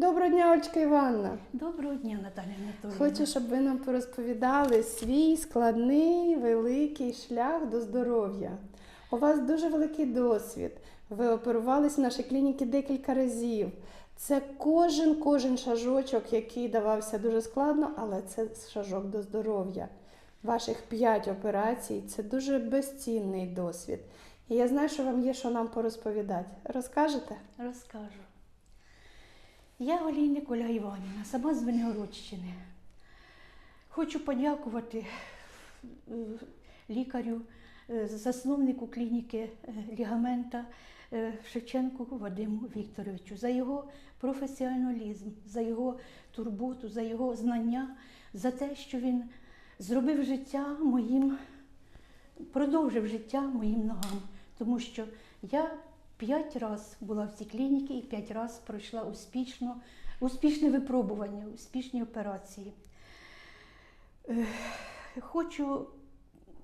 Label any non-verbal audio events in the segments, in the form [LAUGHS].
Доброго дня, Ольчка Івановна. Доброго дня, Наталя Анатолійовна. Хочу, щоб ви нам порозповідали свій складний великий шлях до здоров'я. У вас дуже великий досвід. Ви оперувалися в нашій клініці декілька разів. Це кожен кожен шажочок, який давався дуже складно, але це шажок до здоров'я. Ваших п'ять операцій це дуже безцінний досвід. І я знаю, що вам є що нам порозповідати. Розкажете? Розкажу. Я Олійник Оля Іванівна, сама з Венегородщини. Хочу подякувати е, лікарю, е, засновнику клініки е, лігамента Шевченку Вадиму Вікторовичу за його професіоналізм, за його турботу, за його знання, за те, що він зробив життя моїм, продовжив життя моїм ногам. Тому що я п'ять разів була в цій клініці і п'ять разів пройшла успішно, успішне випробування, успішні операції. Хочу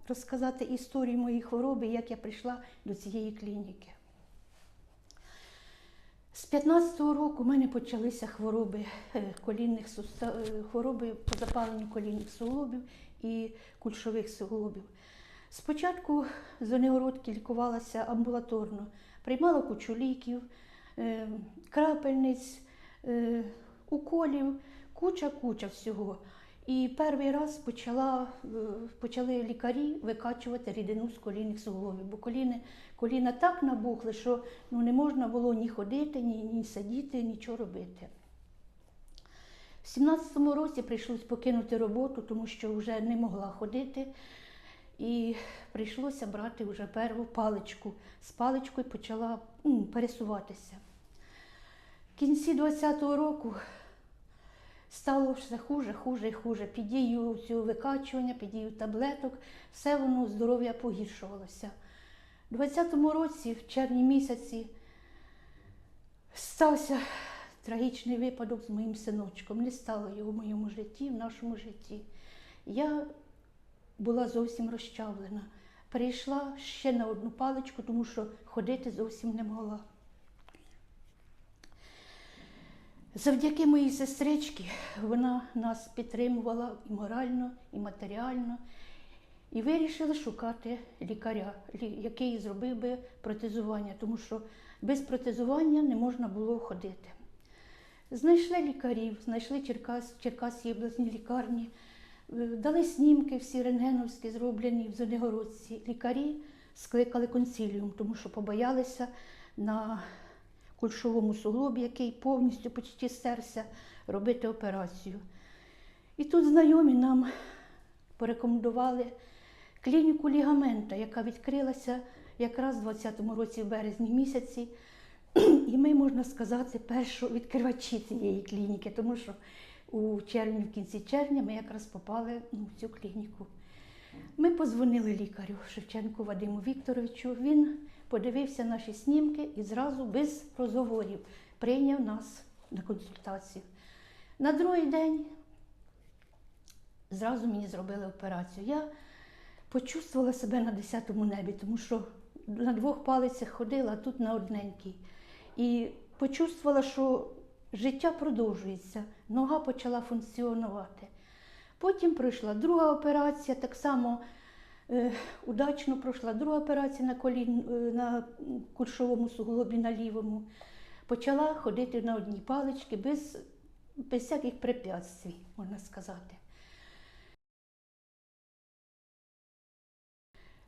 розказати історію моєї хвороби, як я прийшла до цієї клініки. З 15-го року в мене почалися хвороби е, колінних е, хвороби по запаленню колінних суглобів і кульшових суглобів. Спочатку з Онегородки лікувалася амбулаторно, приймала кучу ліків, е, крапельниць, е, уколів, куча-куча всього. І перший раз почала, е, почали лікарі викачувати рідину з колінних суглобів, бо коліни, коліна так набухли, що ну, не можна було ні ходити, ні, ні сидіти, нічого робити. В 17-му році прийшлось покинути роботу, тому що вже не могла ходити. І прийшлося брати вже перву паличку. З паличкою почала пересуватися. В кінці 20-го року стало все хуже, хуже і хуже. Під дією цього викачування, під дією таблеток, все воно здоров'я погіршувалося. У 20-му році, в червні місяці, стався трагічний випадок з моїм синочком. Не стало його в моєму житті, в нашому житті. Я була зовсім розчавлена. Перейшла ще на одну паличку, тому що ходити зовсім не могла. Завдяки моїй сестричці вона нас підтримувала і морально, і матеріально, і вирішили шукати лікаря, який зробив би протезування, тому що без протезування не можна було ходити. Знайшли лікарів, знайшли Черкас, Черкаській обласній лікарні, дали снімки всі рентгеновські зроблені в Зонегородці. Лікарі скликали консиліум, тому що побоялися на кульшовому суглобі, який повністю почти стерся, робити операцію. І тут знайомі нам порекомендували клініку лігамента, яка відкрилася якраз у 20-му році, в березні місяці. [CLEARS THROAT] І ми, можна сказати, перші відкривачі цієї клініки, тому що у червні, в кінці червня, ми якраз попали ну, в цю клініку. Ми позвонили лікарю Шевченку Вадиму Вікторовичу. Він подивився наші снімки і зразу без розговорів прийняв нас на консультацію. На другий день зразу мені зробили операцію. Я почувствувала себе на 10-му небі, тому що на двох палицях ходила, а тут на одненькій. І почувствувала, що життя продовжується, нога почала функціонувати. Потім пройшла друга операція, так само е, удачно пройшла друга операція на, колін, е, на кульшовому суглобі на лівому. Почала ходити на одній паличці без, без всяких препятствий, можна сказати.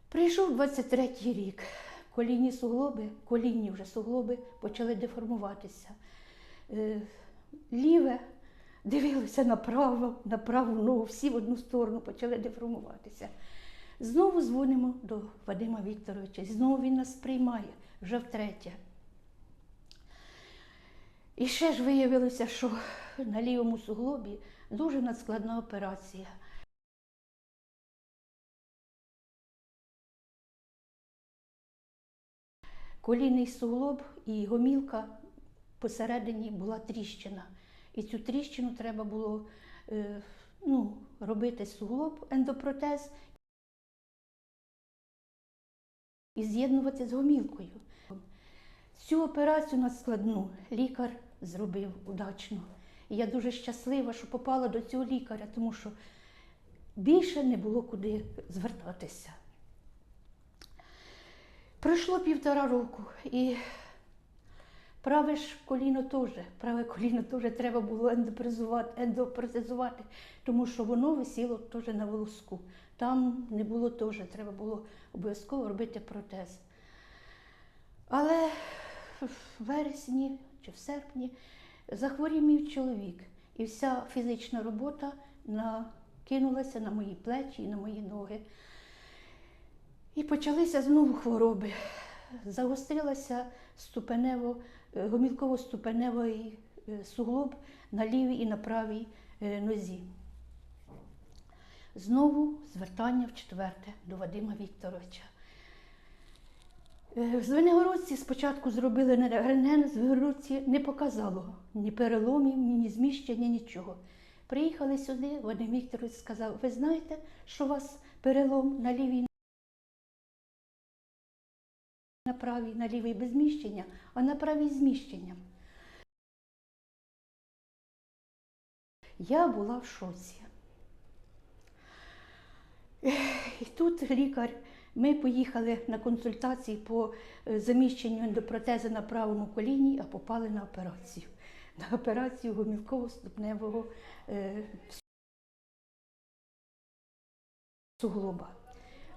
Прийшов 23-й рік. Колінні суглоби, колінні вже суглоби почали деформуватися. Е, Ліве дивилося направо, на праву ногу, всі в одну сторону почали деформуватися. Знову дзвонимо до Вадима Вікторовича, знову він нас приймає вже втретє. І ще ж виявилося, що на лівому суглобі дуже надскладна операція. Колінний суглоб і гомілка посередині була тріщина. І цю тріщину треба було е, ну, робити суглоб, ендопротез і з'єднувати з гомілкою. Цю операцію надскладну лікар зробив удачно. І я дуже щаслива, що попала до цього лікаря, тому що більше не було куди звертатися. Пройшло півтора року, і праве ж коліно теж, праве коліно теж треба було ендопротезувати, тому що воно висіло теж на волоску. Там не було теж, треба було обов'язково робити протез. Але в вересні чи в серпні захворів мій чоловік, і вся фізична робота накинулася на мої плечі і на мої ноги. І почалися знову хвороби. Загострилася ступенево, е, гомілково-ступеневий е, суглоб на лівій і на правій е, нозі. Знову звертання в четверте до Вадима Вікторовича. В Звенигородці спочатку зробили рентген, в Звенигородці не показало ні переломів, ні зміщення, нічого. Приїхали сюди, Вадим Вікторович сказав, ви знаєте, що у вас перелом на лівій на правій, на лівій без зміщення, а на правій з зміщенням. Я була в шоці. І тут лікар, ми поїхали на консультації по е, заміщенню ендопротези на правому коліні, а попали на операцію. На операцію гомілково-ступневого е, суглоба.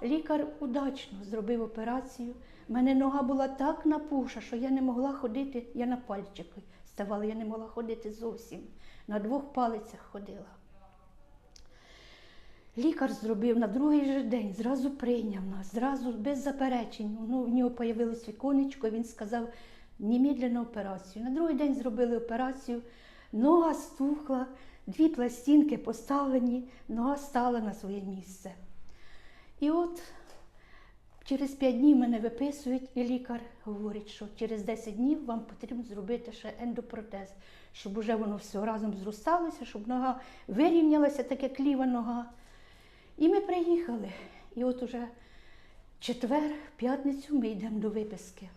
Лікар удачно зробив операцію. У мене нога була так напуша, що я не могла ходити, я на пальчики ставала, я не могла ходити зовсім. На двох палицях ходила. Лікар зробив на другий же день, зразу прийняв нас, зразу без заперечень. Ну, в нього появилось віконечко, він сказав немедленно операцію. На другий день зробили операцію, нога стухла, дві пластинки поставлені, нога стала на своє місце. І от через 5 днів мене виписують, і лікар говорить, що через 10 днів вам потрібно зробити ще ендопротез, щоб уже воно все разом зросталося, щоб нога вирівнялася, так як ліва нога. І ми приїхали. І от уже четвер, п'ятницю ми йдемо до виписки.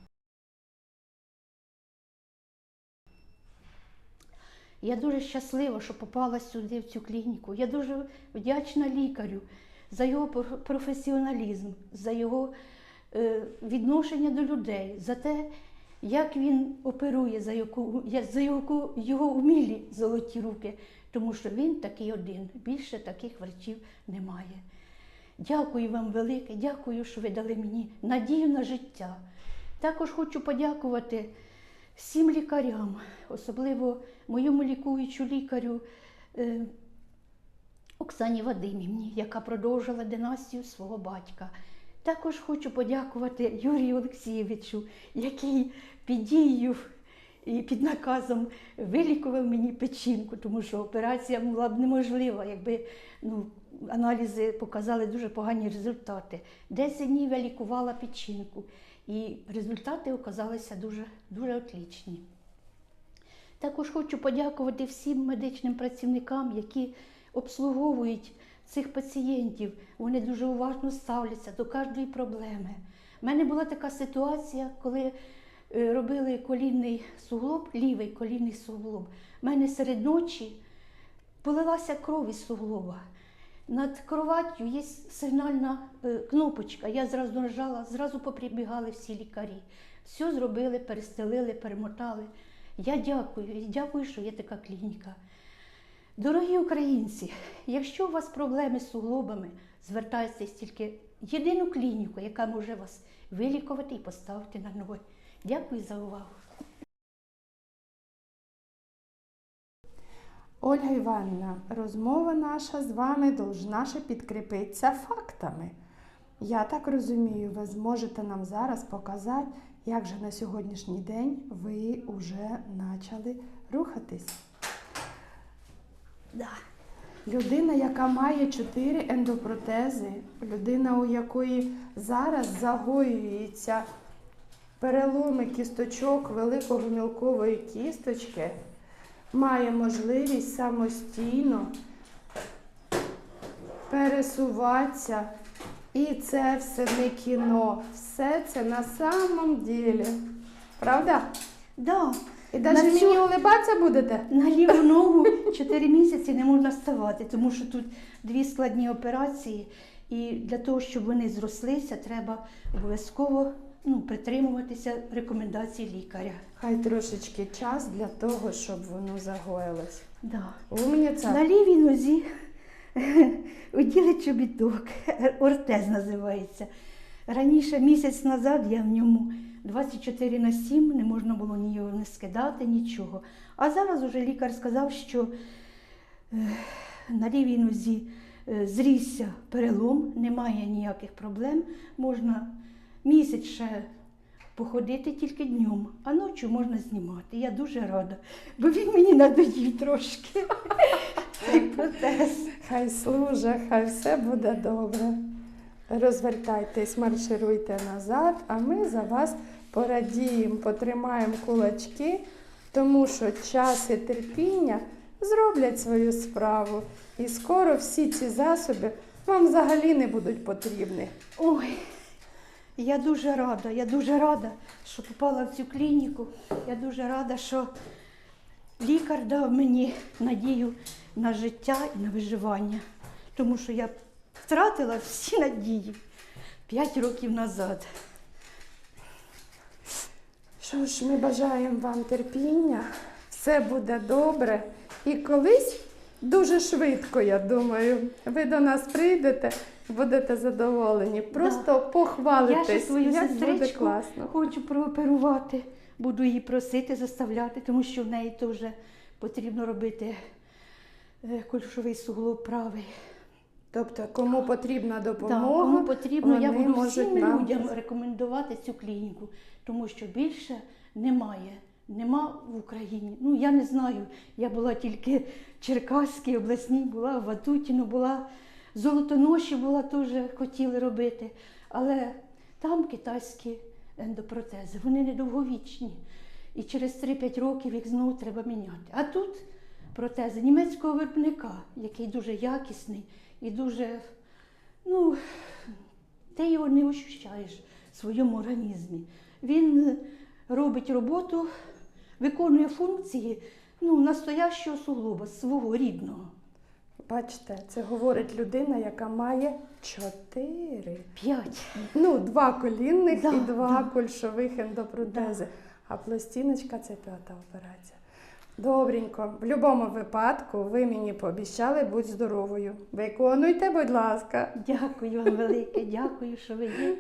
Я дуже щаслива, що попала сюди, в цю клініку. Я дуже вдячна лікарю за його професіоналізм, за його е, відношення до людей, за те, як він оперує, за, яку, за його, його умілі золоті руки, тому що він такий один, більше таких врачів немає. Дякую вам велике, дякую, що ви дали мені надію на життя. Також хочу подякувати всім лікарям, особливо моєму лікуючу лікарю е, Оксані Вадимівні, яка продовжила династію свого батька. Також хочу подякувати Юрію Олексійовичу, який під дією і під наказом вилікував мені печінку, тому що операція була б неможлива, якби ну, аналізи показали дуже погані результати. Десять днів я лікувала печінку, і результати оказалися дуже, дуже отлічні. Також хочу подякувати всім медичним працівникам, які обслуговують цих пацієнтів. Вони дуже уважно ставляться до кожної проблеми. У мене була така ситуація, коли е, робили колінний суглоб, лівий колінний суглоб. У мене серед ночі полилася кров із суглоба. Над кроваттю є сигнальна е, кнопочка. Я зразу нажала, зразу поприбігали всі лікарі. Все зробили, перестелили, перемотали. Я дякую дякую, що є така клініка. Дорогі українці, якщо у вас проблеми з суглобами, звертайтеся тільки єдину клініку, яка може вас вилікувати і поставити на ноги. Дякую за увагу. Ольга Іванівна, розмова наша з вами должна ще підкріпитися фактами. Я так розумію, ви зможете нам зараз показати, як же на сьогоднішній день ви вже почали рухатись. Да. Людина, яка має чотири ендопротези, людина, у якої зараз загоюються переломи кісточок великого мілкової кісточки, має можливість самостійно пересуватися. І це все не кіно, все це на самом ділі. Правда? Да. І навіть На мені улибатися будете? На ліву ногу 4 місяці не можна ставати, тому що тут дві складні операції, і для того, щоб вони зрослися, треба обов'язково ну, притримуватися рекомендацій лікаря. Хай трошечки час для того, щоб воно загоїлось. Да. Умніця. На лівій нозі [LAUGHS] оділи чобіток, ортез називається. Раніше, місяць назад, я в ньому 24 на 7, не можна було ні його не скидати, нічого. А зараз уже лікар сказав, що е, на лівій нозі е, зрісся перелом, немає ніяких проблем. Можна місяць ще походити тільки днем, а ночі можна знімати. Я дуже рада, бо він мені надоїв трошки. [LAUGHS] Цей протез. Хай служа, хай все буде добре. Розвертайтесь, маршируйте назад, а ми за вас порадіємо, потримаємо кулачки, тому що час і терпіння зроблять свою справу. І скоро всі ці засоби вам взагалі не будуть потрібні. Ой, я дуже рада, я дуже рада, що попала в цю клініку. Я дуже рада, що лікар дав мені надію на життя і на виживання. Тому що я втратила всі надії 5 років назад. Що ж, ми бажаємо вам терпіння, все буде добре. І колись дуже швидко, я думаю, ви до нас прийдете, будете задоволені. Просто Я ще похвалитесь, свою як буде класно. хочу прооперувати. Буду її просити, заставляти, тому що в неї теж потрібно робити е, кульшовий суглоб правий. Тобто, кому потрібна Да, допомога, кому потрібно, я буду всім нам людям рекомендувати цю клініку, тому що більше немає. Нема в Україні. Ну я не знаю. Я була тільки в Черкаській обласній, була в Ватутіно, була Золотоноші була теж хотіли робити. Але там китайські ендопротези, вони недовговічні. І через 3-5 років їх знову треба міняти. А тут протези німецького виробника, який дуже якісний і дуже, ну, ти його не ощущаєш в своєму організмі. Він робить роботу, виконує функції ну, настоящого суглоба, свого рідного. Бачите, це говорить людина, яка має чотири. П'ять. Ну, два колінних Да, і два да. кульшових ендопротези. А пластиночка це п'ята операція. Добренько, в будь-якому випадку ви мені пообіцяли будь здоровою. Виконуйте, будь ласка. Дякую вам велике, дякую, що ви є.